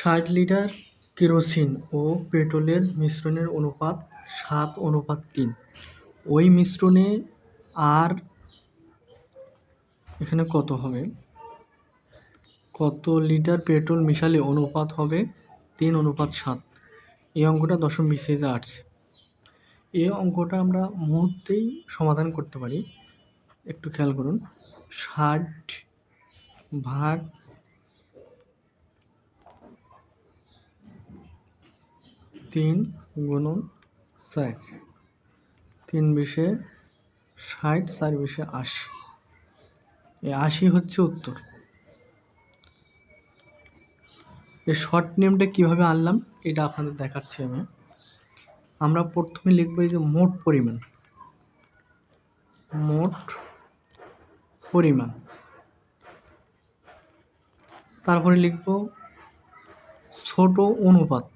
ষাট litre kerosene ও পেট্রোলের মিশ্রণের অনুপাত সাত অনুপাত তিন। ওই মিশ্রণে আর এখানে কত হবে? কত লিটার পেট্রোল মিশালে অনুপাত হবে? তিন অনুপাত সাত। এই অঙ্কটা দশম বিসিএসে আসছে। এই অঙ্কটা আমরা মুহূর্তেই সমাধান করতে পারি। একটু খেয়াল করুন। ষাট ভাগ তিন গুণন চার। তিন বিশে ষাট, চার বিশে আশি। এই আশি হচ্ছে উত্তর। এই শর্ট নেমটা কীভাবে আনলাম, এটা আপনাদের দেখাচ্ছি আমি। আমরা প্রথমে লিখব এই যে মোট পরিমাণ। মোট পরিমাণ। তারপরে লিখব ছোট অনুপাত।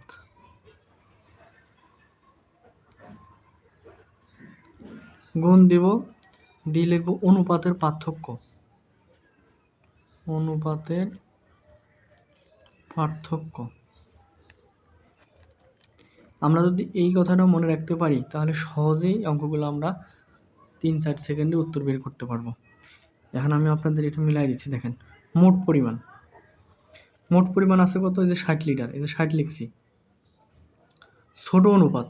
গুণ দিব দিয়ে লিখব অনুপাতের পার্থক্য। অনুপাতের পার্থক্য। আমরা যদি এই কথাটা মনে রাখতে পারি, তাহলে সহজেই অঙ্কগুলো আমরা তিন চার সেকেন্ডে উত্তর বের করতে পারব। এখন আমি আপনাদের এটা মিলাই দিচ্ছি, দেখেন। মোট পরিমাণ। মোট পরিমাণ আছে কত? এই যে ষাট লিটার, এই যে ষাট লিখছি। ছোট অনুপাত।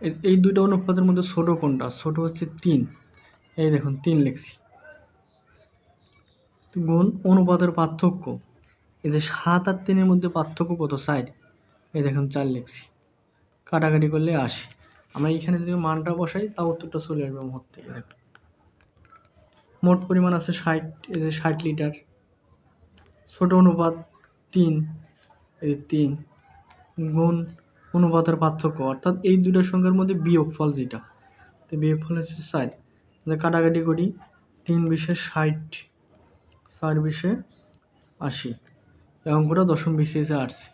এই দুইটা অনুপাতের মধ্যে ছোটো কোনটা? ছোটো হচ্ছে তিন। এই দেখুন, তিন লিখছি। গুণ অনুপাতের পার্থক্য। এই যে সাত আর তিনের মধ্যে পার্থক্য কত? সাইড এই দেখুন, চার লিখছি। কাটাকাটি করলে আসি আমরা এইখানে যদি মানটা বসাই, তা উত্তরটা চলে আসবে মুহূর্তে দেখুন। মোট পরিমাণ আছে ষাট, এই যে ষাট লিটার। ছোট অনুপাত তিন, এই তিন। গুণ অনুপাতের পার্থক্য, অর্থাৎ এই দুটো সংখ্যার মধ্যে বিয়োগফল যেটা, তো বিয়োগফল হচ্ছে ষাট। কাটাকাটি করি, তিন বিশে ষাট, চার বিশে আশি, এবং করে দশম বিসিএসে আসছে